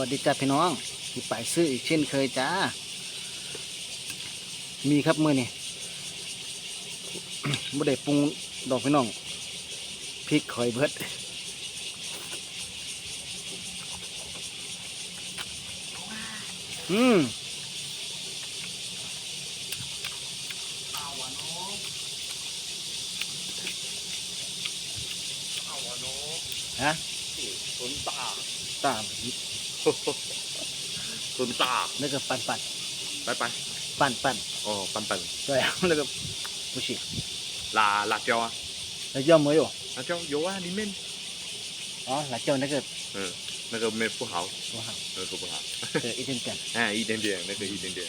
วัสดีจ้าพี่น้องที่ไปซื้ออีกเช่นเคยจ้า มีครับมือนี่บ่ได้ปรุงดอกพี่น้องพริกข่อยเบิดอืมฮะตุนตาตาม ตุนตา แล้วก็ปั่นปั่น ไปไป ปั่นปั่น อ๋อปันปัน ด้วย แล้วก็ผู้ชิ ลาลาเจียวอ่ะ แล้วย่อมมืออยู่ ลาเจียว有啊里面 อ๋อหลังเจ้านั่นก็ 嗯那个没不好 ว้าว 那个不好 เกิดอีกเ点点哎一点点那个一点点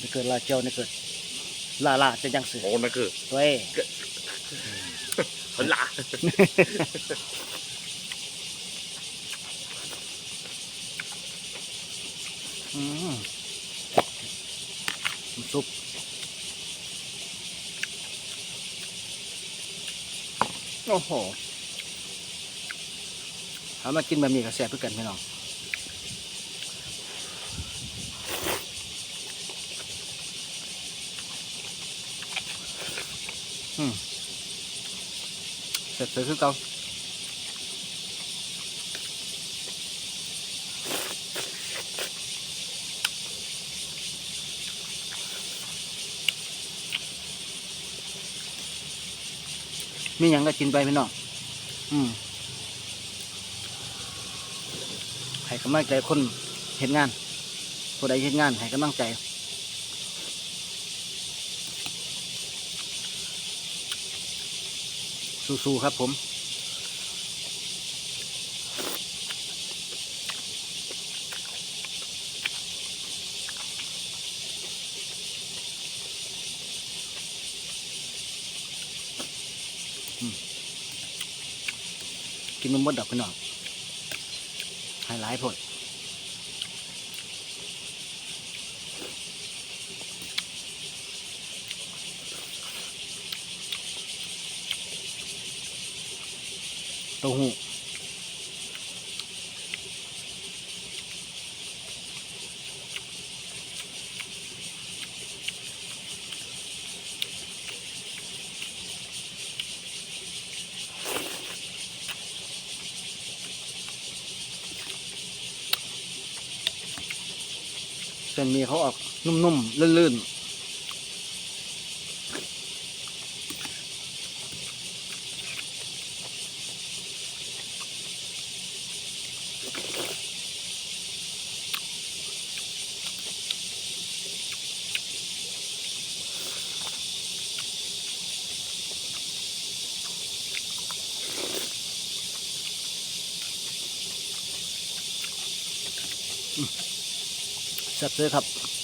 นี่เกิดลาเจ้านี่เกิดลาลาจะยังสือ 哦那个 ด้วย 很辣 ซุปโอ้โหเอามากินบะหมี่กับแซ่บเพื่อกันพี่น้องอืมเสร็จเลยคือเก่า มีอยังก็กินไปพี่น้องอืมให้กำลังใจคนเห็นงานผู้ใดเห็นงานให้กำลังใจสู้ๆครับผม กินมันหมดดอกพี่น้องไฮไลท์ผลตัวหู้ ส้นมีเขาออกนุ่มๆลื่นๆ แซ่บเลยครับ